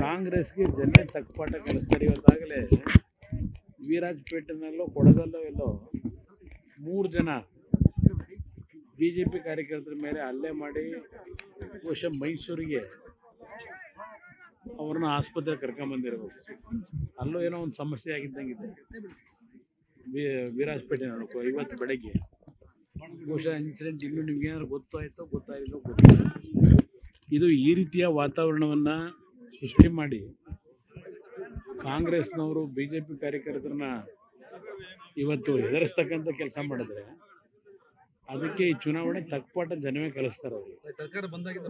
ಕಾಂಗ್ರೆಸ್ಗೆ ಜನ ತಕ್ಕಪಾಠ ಕಲಿಸ್ತಾರೆ ಇವತ್ತಾಗಲೇ. ವೀರಾಜಪೇಟೆನಲ್ಲೋ ಕೊಡಗಲ್ಲೋ ಎಲ್ಲೋ ಮೂರು ಜನ ಬಿ ಜೆ ಪಿ ಕಾರ್ಯಕರ್ತರ ಮೇಲೆ ಹಲ್ಲೆ ಮಾಡಿ ಬಹುಶಃ ಮೈಸೂರಿಗೆ ಅವ್ರನ್ನ ಆಸ್ಪತ್ರೆಗೆ ಕರ್ಕೊಂಬಂದಿರಬೇಕು ಅಲ್ಲೂ ಏನೋ ಒಂದು ಸಮಸ್ಯೆ ಆಗಿದ್ದಂಗಿದೆ. ವಿ, ವೀರಾಜಪೇಟೆನಲ್ಲೂ ಇವತ್ತು ಬೆಳಗ್ಗೆ. ಬಹುಶಃ ಇನ್ಸಿಡೆಂಟ್ ಇನ್ನೂ ನಿಮಗೇನಾದ್ರು ಗೊತ್ತಾಯಿತೋ ಗೊತ್ತಾಯಿಲ್ಲೋ ಗೊತ್ತಿಲ್ಲ. ಇದು ಈ ರೀತಿಯ ವಾತಾವರಣವನ್ನು ಸೃಷ್ಟಿ ಮಾಡಿ ಕಾಂಗ್ರೆಸ್ನವರು ಬಿ ಜೆ ಪಿ ಕಾರ್ಯಕರ್ತರನ್ನ ಇವತ್ತು ಹೆದರಿಸ್ತಕ್ಕಂಥ ಕೆಲಸ ಮಾಡಿದ್ರೆ ಅದಕ್ಕೆ ಈ ಚುನಾವಣೆ ತಕ್ಕಪಾಠ ಜನವೇ ಕಲಿಸ್ತಾರೆ ಅವರು. ಸರ್ಕಾರ ಬಂದಾಗಿಂದ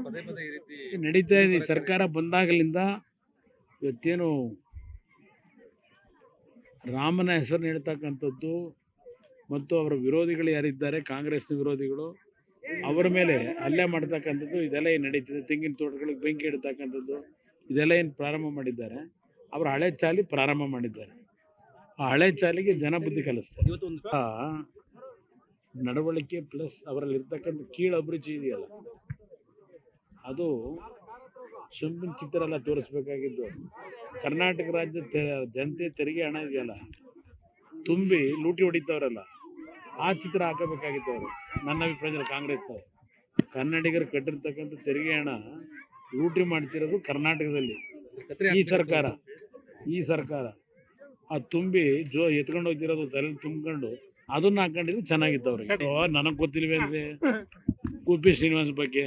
ನಡೀತಾ ಇದೆ ಈ ಸರ್ಕಾರ ಬಂದಾಗಲಿಂದ ಇವತ್ತೇನು ರಾಮನ ಹೆಸರು ಹೇಳ್ತಕ್ಕಂಥದ್ದು ಮತ್ತು ಅವರ ವಿರೋಧಿಗಳು ಯಾರಿದ್ದಾರೆ ಕಾಂಗ್ರೆಸ್ನ ವಿರೋಧಿಗಳು ಅವರ ಮೇಲೆ ಹಲ್ಲೆ ಮಾಡ್ತಕ್ಕಂಥದ್ದು ಇದೆಲ್ಲ ಏನು ನಡೀತಿದೆ. ತೆಂಗಿನ ತೋಟಗಳಿಗೆ ಬೆಂಕಿ ಇಡ್ತಕ್ಕಂಥದ್ದು. ಇದೆಲ್ಲ ಏನು ಪ್ರಾರಂಭ ಮಾಡಿದ್ದಾರೆ? ಅವರು ಹಳೆ ಚಾಲಿ ಪ್ರಾರಂಭ ಮಾಡಿದ್ದಾರೆ. ಆ ಹಳೆ ಚಾಲಿಗೆ ಜನ ಬುದ್ಧಿ ಕಲಿಸ್ತಾರೆ. ಆ ನಡವಳಿಕೆ ಪ್ಲಸ್ ಅವರಲ್ಲಿ ಇರ್ತಕ್ಕಂಥ ಕೀಳು ಅಭಿರುಚಿ ಇದೆಯಲ್ಲ. ಅದು ಸುಮ್ಮನೆ ಚಿತ್ರ ಎಲ್ಲ ತೋರಿಸ್ಬೇಕಾಗಿದ್ದು. ಕರ್ನಾಟಕ ರಾಜ್ಯದ ಜನತೆ ತೆರಿಗೆ ಹಣ ಇದೆಯಲ್ಲ. ತುಂಬಿ ಲೂಟಿ ಹೊಡಿತವ್ರಲ್ಲ. ಆ ಚಿತ್ರ ಹಾಕಬೇಕಾಗಿತ್ತು ಅವರು. ನನ್ನ ಅಭಿಪ್ರಾಯದಲ್ಲಿ ಕಾಂಗ್ರೆಸ್ನವರು. ಕನ್ನಡಿಗರು ಕಟ್ಟಿರ್ತಕ್ಕಂಥ ತೆರಿಗೆ ಹಣ ಲೂಟಿ ಮಾಡ್ತಿರೋದು ಕರ್ನಾಟಕದಲ್ಲಿ. ಈ ಸರ್ಕಾರ ಈ ಸರ್ಕಾರ ಆ ತುಂಬಿ ಜೋ ಎತ್ಕೊಂಡು ಹೋಗ್ತಿರೋದು ತಲೆ ತುಂಬ್ಕೊಂಡು ಅದನ್ನ ಹಾಕೊಂಡಿದ್ರೆ ಚೆನ್ನಾಗಿತ್ತು ಅವ್ರಿಗೆ. ನನಗೆ ಗೊತ್ತಿಲ್ವೇ ಅಂದ್ರೆ? ಕುಪಿ ಶ್ರೀನಿವಾಸ್ ಬಗ್ಗೆ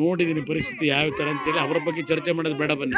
ನೋಡಿದ್ದೀನಿ ಪರಿಸ್ಥಿತಿ ಯಾವ ಥರ ಅಂತೇಳಿ ಅವ್ರ ಬಗ್ಗೆ ಚರ್ಚೆ ಮಾಡೋದು ಬೇಡ ಬನ್ನಿ.